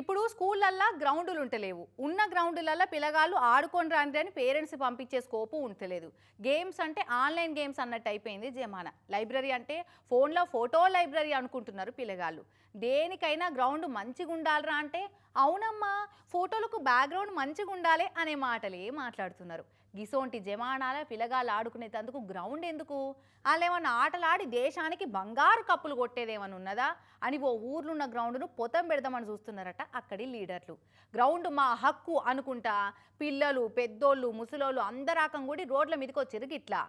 ఇప్పుడు స్కూళ్ళల్లో గ్రౌండ్లు ఉంటలేవు. ఉన్న గ్రౌండ్లల్లో పిల్లగాళ్ళు ఆడుకొని రాండి అని పేరెంట్స్ పంపించే స్కోపు ఉంటలేదు. గేమ్స్ అంటే ఆన్లైన్ గేమ్స్ అన్నట్టు అయిపోయింది జమానా. లైబ్రరీ అంటే ఫోన్లో ఫోటో లైబ్రరీ అనుకుంటున్నారు పిల్లగాళ్ళు. దేనికైనా గ్రౌండ్ మంచిగా ఉండాలిరా అంటే అవునమ్మా ఫోటోలకు బ్యాక్గ్రౌండ్ మంచిగా ఉండాలి అనే మాటలే మాట్లాడుతున్నారు. గిసోంటి జమానాల పిల్లగాళ్ళు ఆడుకునేటందుకు గ్రౌండ్ ఎందుకు? వాళ్ళు ఏమన్నా ఆటలాడి దేశానికి బంగారు కప్పులు కొట్టేదేమన్నా ఉన్నదా? అని ఓ ఊర్లో ఉన్న గ్రౌండ్ను పొతం పెడదామని చూస్తున్నారట. అక్కడి లీడర్లు. గ్రౌండ్ మా హక్కు అనుకుంటా పిల్లలు పెద్దోళ్ళు ముసలోళ్ళు అందరాకం కూడా రోడ్ల మీదకి వచ్చారు గిట్లా.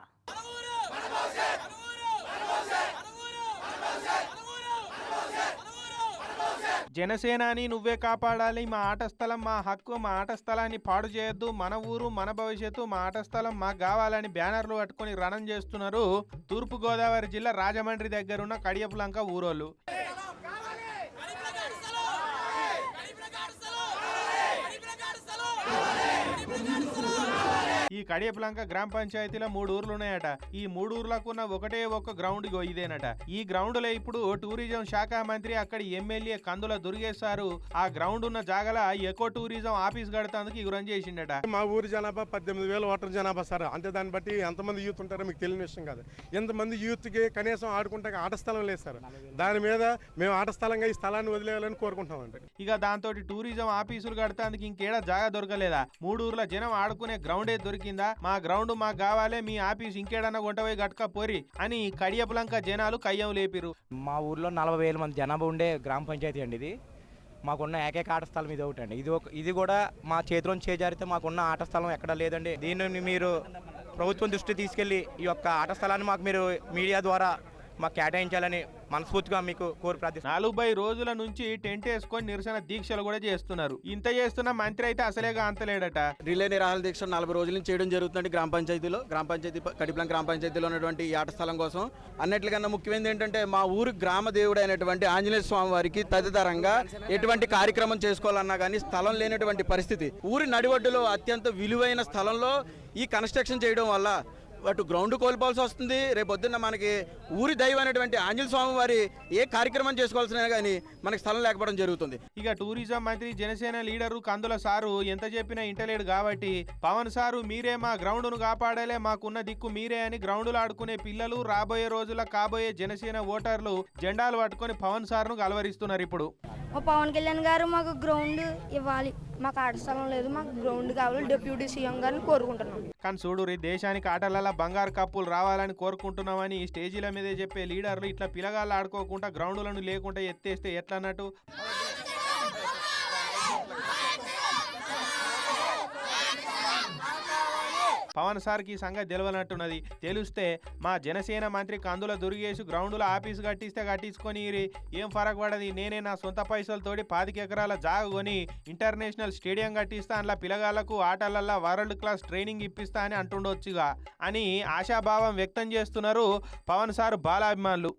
జనసేనాని నువ్వే కాపాడాలి. మా ఆట స్థలం మా హక్కు. మా ఆట స్థలాన్ని పాడు చేయొద్దు. మన ఊరు మన భవిష్యత్తు మా ఆట స్థలం. మాకు కావాలని బ్యానర్లు పట్టుకొని రణం చేస్తున్నారు తూర్పు గోదావరి జిల్లా రాజమండ్రి దగ్గరున్న కడియపులంక ఊరోళ్ళు. కడియపులంక గ్రామ పంచాయతీలో మూడు ఊర్లు ఉన్నాయట ఈ మూడు ఊర్లకు ఉన్న ఒకటే ఒక గ్రౌండ్ ఇదేనట. ఈ గ్రౌండ్లో ఇప్పుడు టూరిజం శాఖ మంత్రి అక్కడి ఎమ్మెల్యే కందుల దుర్గేశారు ఆ గ్రౌండ్ ఉన్న జాగల ఎకో టూరిజం ఆఫీస్ కడతాందుకు ఇగురం చేసిండట. మా ఊరి జనాభా పద్దెనిమిది వేల ఓటర్ జనాభా సార్. అంతే దాన్ని బట్టి ఎంతమంది యూత్ ఉంటారో మీకు తెలియని విషయం కాదు. ఎంతమంది యూత్కి కనీసం ఆడుకుంటే ఆట స్థలం లేదు సార్. దాని మీద మేము ఆట స్థలంగా ఈ స్థలాన్ని వదిలేయాలని కోరుకుంటామండి ఇక దాంతో టూరిజం ఆఫీసులు కడతాందుకు ఇంకేడా జాగా దొరకలేదా? మూడు ఊర్ల జనం ఆడుకునే గ్రౌండే దొరికిందా? మా గ్రౌండ్ మాకు కావాలే మీ ఆఫీస్ ఇంకేడన్నా గుంటపోయి గట్క పోరి అని కడియపులంక జనాలు కయ్యం లేపిరు మా ఊర్లో నలభై వేల మంది జనాభా ఉండే గ్రామ పంచాయతీ అండి ఇది. మాకున్న ఏకైక ఆట స్థలం ఇది ఒకటి అండి ఇది ఒక ఇది కూడా మా చేతిలో చేజారితే మాకున్న ఆట స్థలం ఎక్కడా లేదండి. దీన్ని మీరు ప్రభుత్వం దృష్టి తీసుకెళ్ళి ఈ యొక్క ఆట స్థలాన్ని మాకు మీరు మీడియా ద్వారా మాకు కేటాయించాలని మనస్ఫూర్తిగా మీకు కోరి ప్రార్థిస్తున్నాను నలభై రోజుల నుంచి టెంట్ వేసుకొని నిరసన దీక్షలు కూడా చేస్తున్నారు. ఇంత చేస్తున్న మంత్రి అయితే అసలేగా అంతలేడట రిలే నిరాహార దీక్ష నలభై రోజుల నుంచి చేయడం జరుగుతుంది గ్రామ పంచాయతీలో. గ్రామ పంచాయతీ కడిప్లం గ్రామ పంచాయతీలో ఉన్నటువంటి ఈ ఆట స్థలం కోసం. అన్నిటికన్నా ముఖ్యమైనది ఏంటంటే మా ఊరు గ్రామ దేవుడు అయినటువంటి ఆంజనేయ స్వామి వారికి తదితరంగా ఎటువంటి కార్యక్రమం చేసుకోవాలన్నా కానీ స్థలం లేనటువంటి పరిస్థితి. ఊరి నడివడ్డులో అత్యంత విలువైన స్థలంలో ఈ కన్స్ట్రక్షన్ చేయడం వల్ల అటు గ్రౌండ్ కోల్పోవాల్సి వస్తుంది. రేపు పొద్దున్న మనకి ఊరి దైవం అయినటువంటి ఆంజనేయ స్వామి వారి ఏ కార్యక్రమం చేసుకోవాల్సిన కానీ మనకి స్థలం లేకపోవడం జరుగుతుంది. ఇక టూరిజం మంత్రి జనసేన లీడరు కందుల సారు ఎంత చెప్పినా ఇంటలేడు కాబట్టి పవన్ సారు మీరే మా గ్రౌండ్ను కాపాడాలే మాకున్న దిక్కు మీరే అని గ్రౌండ్లు ఆడుకునే పిల్లలు రాబోయే రోజుల కాబోయే జనసేన ఓటర్లు జెండాలు పట్టుకొని పవన్ సార్ను గలవరిస్తున్నారు ఇప్పుడు. పవన్ కళ్యాణ్ గారు మాకు గ్రౌండ్ ఇవ్వాలి. మాకు ఆట స్థలం లేదు మాకు గ్రౌండ్ కావాలి డిప్యూటీ సీఎం గారిని కోరుకుంటున్నాం. కానీ చూడురి దేశానికి ఆటలలో బంగారు కప్పులు రావాలని కోరుకుంటున్నామని ఈ స్టేజీల మీదే చెప్పే లీడర్లు ఇట్లా పిలగాళ్ళు ఆడుకోకుండా గ్రౌండ్లను లేకుండా ఎత్తేస్తే ఎట్లన్నట్టు అన్నట్టు పవన్ సార్కి ఈ సంగతి తెలియనట్టున్నది తెలిస్తే మా జనసేన మంత్రి కందుల దుర్గేసి గ్రౌండ్లో ఆఫీస్ కట్టిస్తే కట్టించుకొని ఏం ఫరక్ పడది? నేనే నా సొంత పైసలతోటి పాతిక ఎకరాల జాగ కొని ఇంటర్నేషనల్ స్టేడియం కట్టిస్తా అందులో పిల్లగాళ్ళకు ఆటలల్లో వరల్డ్ క్లాస్ ట్రైనింగ్ ఇప్పిస్తా అని అంటుండొచ్చుగా. అని ఆశాభావం వ్యక్తం చేస్తున్నారు పవన్ సార్ బాలాభిమానులు.